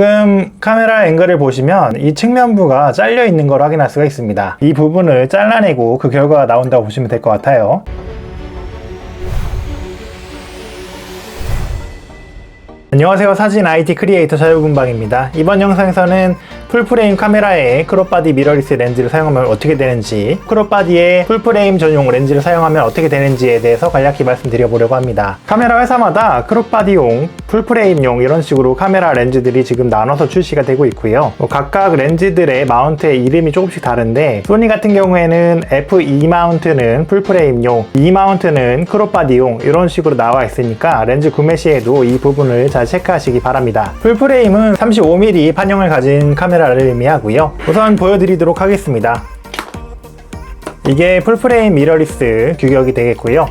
지금 카메라 앵글을 보시면 이 측면부가 잘려 있는 걸 확인할 수가 있습니다. 이 부분을 잘라내고 그 결과가 나온다고 보시면 될 것 같아요. 안녕하세요 사진 IT 크리에이터 자유군방입니다 이번 영상에서는 풀프레임 카메라에 크롭바디 미러리스 렌즈를 사용하면 어떻게 되는지 크롭바디에 풀프레임 전용 렌즈를 사용하면 어떻게 되는지에 대해서 간략히 말씀드려보려고 합니다 카메라 회사마다 크롭바디용 풀프레임용 이런 식으로 카메라 렌즈들이 지금 나눠서 출시가 되고 있고요 뭐 각각 렌즈들의 마운트의 이름이 조금씩 다른데 소니 같은 경우에는 F2 마운트는 풀프레임용 E 마운트는 크롭바디용 이런 식으로 나와 있으니까 렌즈 구매 시에도 이 부분을 잘 체크하시기 바랍니다. 풀프레임은 35mm 판형을 가진 카메라 를 의미하고요. 우선 보여드리도록 하겠습니다. 이게 풀프레임 미러리스 규격이 되겠고요.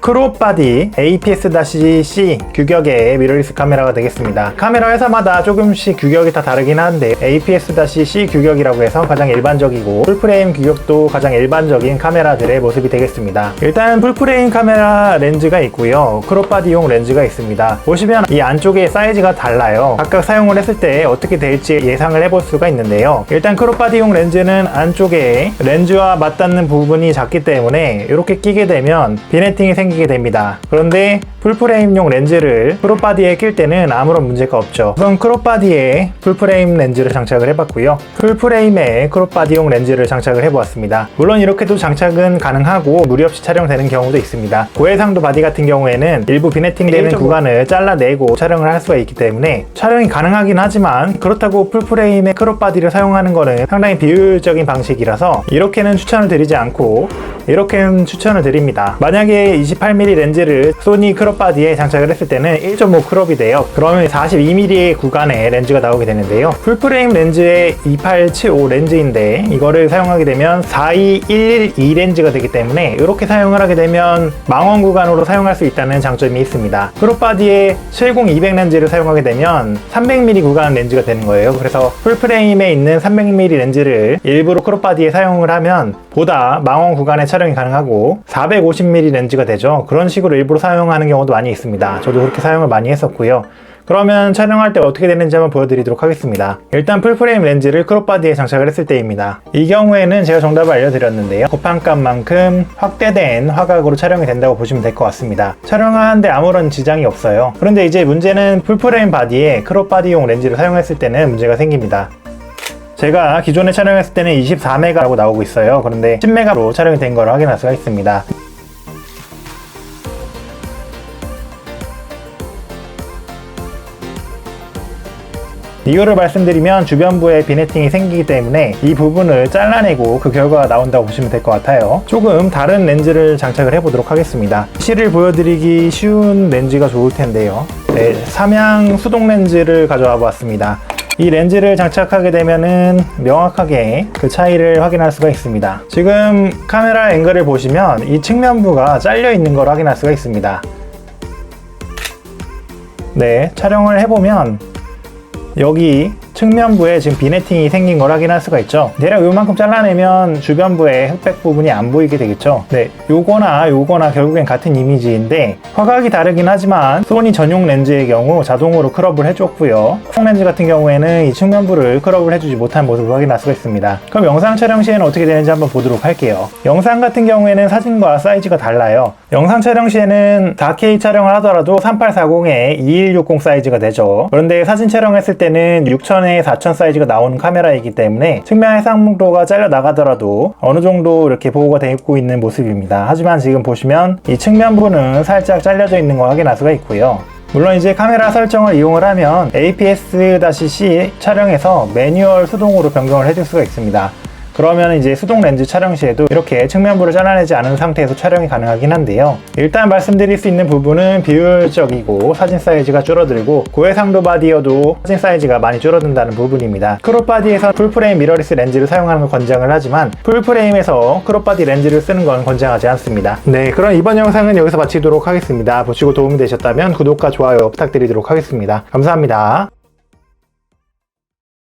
크롭바디 APS-C 규격의 미러리스 카메라가 되겠습니다. 카메라 회사마다 조금씩 규격이 다 다르긴 한데 APS-C 규격이라고 해서 가장 일반적이고 풀프레임 규격도 가장 일반적인 카메라들의 모습이 되겠습니다. 일단 풀프레임 카메라 렌즈가 있고요. 크롭바디용 렌즈가 있습니다. 보시면 이 안쪽에 사이즈가 달라요. 각각 사용을 했을 때 어떻게 될지 예상을 해볼 수가 있는데요. 일단 크롭바디용 렌즈는 안쪽에 렌즈와 맞닿는 부분이 작기 때문에 이렇게 끼게 되면 비네팅이 생 기게 됩니다. 그런데 풀프레임용 렌즈를 크롭바디에 낄 때는 아무런 문제가 없죠. 우선 크롭바디에 풀프레임 렌즈를 장착을 해봤고요. 풀프레임에 크롭바디용 렌즈를 장착을 해보았습니다. 물론 이렇게도 장착은 가능하고 무리 없이 촬영되는 경우도 있습니다. 고해상도 바디 같은 경우에는 일부 비네팅 되는 구간을 잘라내고 촬영을 할 수가 있기 때문에 촬영이 가능하긴 하지만 그렇다고 풀프레임의 크롭바디를 사용하는 거는 상당히 비효율적인 방식이라서 이렇게는 추천을 드리지 않고 이렇게는 추천을 드립니다. 만약에 28mm 렌즈를 소니 크롭바디에 장착을 했을 때는 1.5 크롭이 돼요. 그러면 42mm 구간의 렌즈가 나오게 되는데요. 풀프레임 렌즈의 2875 렌즈인데 이거를 사용하게 되면 42112 렌즈가 되기 때문에 이렇게 사용을 하게 되면 망원 구간으로 사용할 수 있다는 장점이 있습니다. 크롭바디의 70200 렌즈를 사용하게 되면 300mm 구간 렌즈가 되는 거예요. 그래서 풀프레임에 있는 300mm 렌즈를 일부러 크롭바디에 사용을 하면 보다 망원 구간의 촬영이 가능하고 450mm 렌즈가 되죠. 그런 식으로 일부러 사용하는 경우도 많이 있습니다. 저도 그렇게 사용을 많이 했었고요. 그러면 촬영할 때 어떻게 되는지 한번 보여드리도록 하겠습니다. 일단 풀프레임 렌즈를 크롭바디에 장착을 했을 때입니다. 이 경우에는 제가 정답을 알려드렸는데요. 곱한값만큼 확대된 화각으로 촬영이 된다고 보시면 될 것 같습니다. 촬영하는데 아무런 지장이 없어요. 그런데 이제 문제는 풀프레임 바디에 크롭바디용 렌즈를 사용했을 때는 문제가 생깁니다. 제가 기존에 촬영했을 때는 24메가라고 나오고 있어요. 그런데 10메가로 촬영이 된 걸 확인할 수가 있습니다. 이유를 말씀드리면 주변부에 비네팅이 생기기 때문에 이 부분을 잘라내고 그 결과가 나온다고 보시면 될 것 같아요. 조금 다른 렌즈를 장착을 해보도록 하겠습니다. 실을 보여드리기 쉬운 렌즈가 좋을 텐데요. 네, 삼양 수동 렌즈를 가져와 보았습니다. 이 렌즈를 장착하게 되면은 명확하게 그 차이를 확인할 수가 있습니다. 지금 카메라 앵글을 보시면 이 측면부가 잘려 있는 걸 확인할 수가 있습니다. 네, 촬영을 해보면 여기 측면부에 지금 비네팅이 생긴 걸 확인할 수가 있죠. 대략 요만큼 잘라내면 주변부의 흑백 부분이 안 보이게 되겠죠. 네, 요거나 요거나 결국엔 같은 이미지인데 화각이 다르긴 하지만 소니 전용 렌즈의 경우 자동으로 크롭을 해줬고요. 성 렌즈 같은 경우에는 이 측면부를 크롭을 해주지 못한 모습을 확인할 수가 있습니다. 그럼 영상 촬영 시에는 어떻게 되는지 한번 보도록 할게요. 영상 같은 경우에는 사진과 사이즈가 달라요. 영상 촬영 시에는 4K 촬영을 하더라도 3840에 2160 사이즈가 되죠. 그런데 사진 촬영했을 때는 6000에 4000 사이즈가 나오는 카메라이기 때문에 측면 해상도가 잘려 나가더라도 어느 정도 이렇게 보호가 되고 있는 모습입니다. 하지만 지금 보시면 이 측면부는 살짝 잘려져 있는 거 확인할 수가 있고요. 물론 이제 카메라 설정을 이용을 하면 APS-C 촬영에서 매뉴얼 수동으로 변경을 해줄 수가 있습니다. 그러면 이제 수동 렌즈 촬영 시에도 이렇게 측면부를 잘라내지 않은 상태에서 촬영이 가능하긴 한데요. 일단 말씀드릴 수 있는 부분은 비효율적이고 사진 사이즈가 줄어들고 고해상도 바디여도 사진 사이즈가 많이 줄어든다는 부분입니다. 크롭 바디에서 풀프레임 미러리스 렌즈를 사용하는 걸 권장을 하지만 풀프레임에서 크롭 바디 렌즈를 쓰는 건 권장하지 않습니다. 네, 그럼 이번 영상은 여기서 마치도록 하겠습니다. 보시고 도움이 되셨다면 구독과 좋아요 부탁드리도록 하겠습니다. 감사합니다.